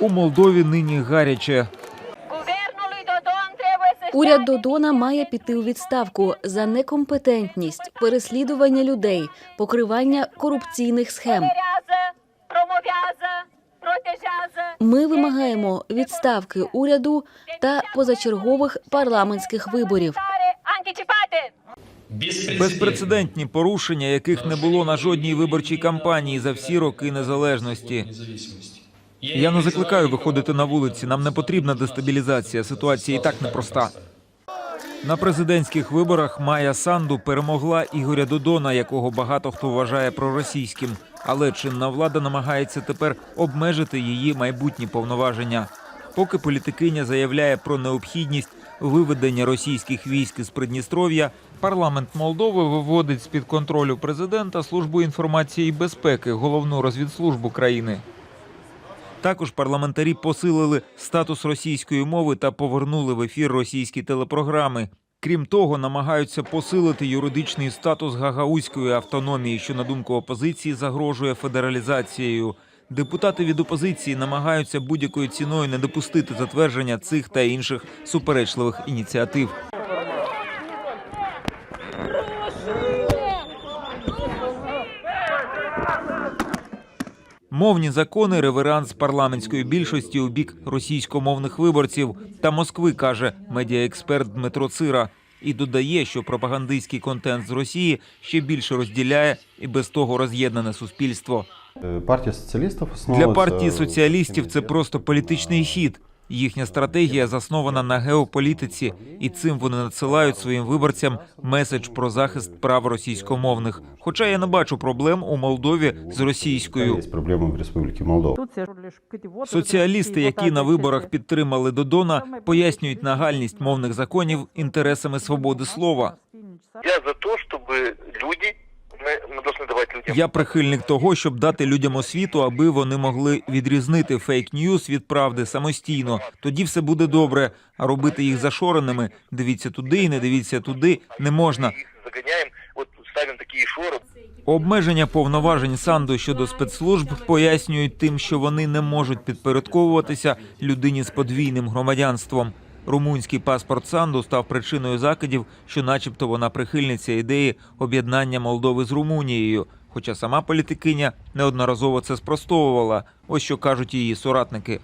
У Молдові нині гаряче. Уряд Додона має піти у відставку за некомпетентність, переслідування людей, покривання корупційних схем. Ми вимагаємо відставки уряду та позачергових парламентських виборів. Безпрецедентні порушення, яких не було на жодній виборчій кампанії за всі роки незалежності. Я не закликаю виходити на вулиці. Нам не потрібна дестабілізація. Ситуація і так непроста. На президентських виборах Майя Санду перемогла Ігоря Додона, якого багато хто вважає проросійським. Але чинна влада намагається тепер обмежити її майбутні повноваження. Поки політикиня заявляє про необхідність виведення російських військ із Придністров'я, парламент Молдови виводить з під контролю президента службу інформації і безпеки, головну розвідслужбу країни. Також парламентарі посилили статус російської мови та повернули в ефір російські телепрограми. Крім того, намагаються посилити юридичний статус гагаузької автономії, що на думку опозиції загрожує федералізацією. Депутати від опозиції намагаються будь-якою ціною не допустити затвердження цих та інших суперечливих ініціатив. Мовні закони реверанс парламентської більшості у бік російськомовних виборців та Москви, каже медіаексперт Дмитро Цира. І додає, що пропагандистський контент з Росії ще більше розділяє і без того роз'єднане суспільство. Е, Партія соціалістів Для партії соціалістів це просто політичний хід. Їхня стратегія заснована на геополітиці, і цим вони надсилають своїм виборцям меседж про захист прав російськомовних. Хоча я не бачу проблем у Молдові з російською. Є проблеми в Республіці Молдова. Соціалісти, які на виборах підтримали Додона, пояснюють нагальність мовних законів інтересами свободи слова. Я за то, чтобы Я прихильник того, щоб дати людям освіту, аби вони могли відрізнити фейк-ньюс від правди самостійно. Тоді все буде добре. А робити їх зашореними, дивіться туди і не дивіться туди, не можна. загоняем, вот ставим такие. Обмеження повноважень Санду щодо спецслужб пояснюють тим, що вони не можуть підпорядковуватися людині з подвійним громадянством. Румунський паспорт Санду став причиною закидів, що, начебто, вона прихильниця ідеї об'єднання Молдови з Румунією. Хоча сама політикиня неодноразово це спростовувала. Ось що кажуть її соратники.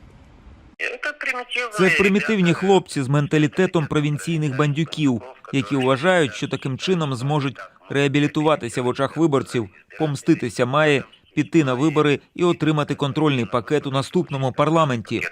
Це примітивні хлопці з менталітетом провінційних бандюків, які вважають, що таким чином зможуть реабілітуватися в очах виборців, помститися має, піти на вибори і отримати контрольний пакет у наступному парламенті.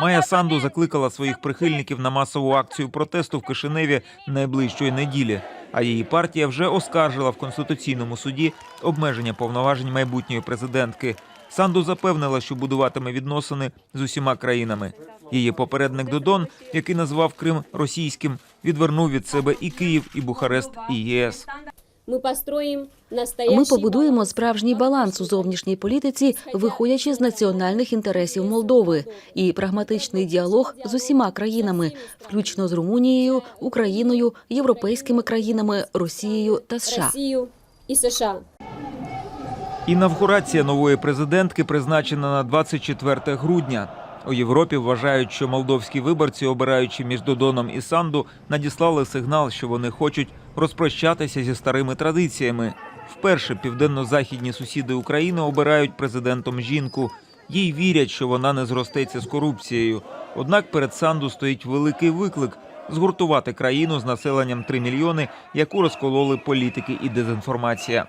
Майя Санду закликала своїх прихильників на масову акцію протесту в Кишиневі найближчої неділі. А її партія вже оскаржила в конституційному суді обмеження повноважень майбутньої президентки. Санду запевнила, що будуватиме відносини з усіма країнами. Її попередник Додон, який назвав Крим російським, відвернув від себе і Київ, і Бухарест, і ЄС. Ми построїм настоящий Ми побудуємо справжній баланс у зовнішній політиці, виходячи з національних інтересів Молдови, і прагматичний діалог з усіма країнами, включно з Румунією, Україною, європейськими країнами, Росією та США. Росію і США. Інавгурація нової президентки призначена на 24 грудня. У Європі вважають, що молдовські виборці, обираючи між Додоном і Санду, надіслали сигнал, що вони хочуть розпрощатися зі старими традиціями. Вперше південно-західні сусіди України обирають президентом жінку. Їй вірять, що вона не зростеться з корупцією. Однак перед Санду стоїть великий виклик згуртувати країну з населенням 3 мільйони, яку розкололи політики і дезінформація.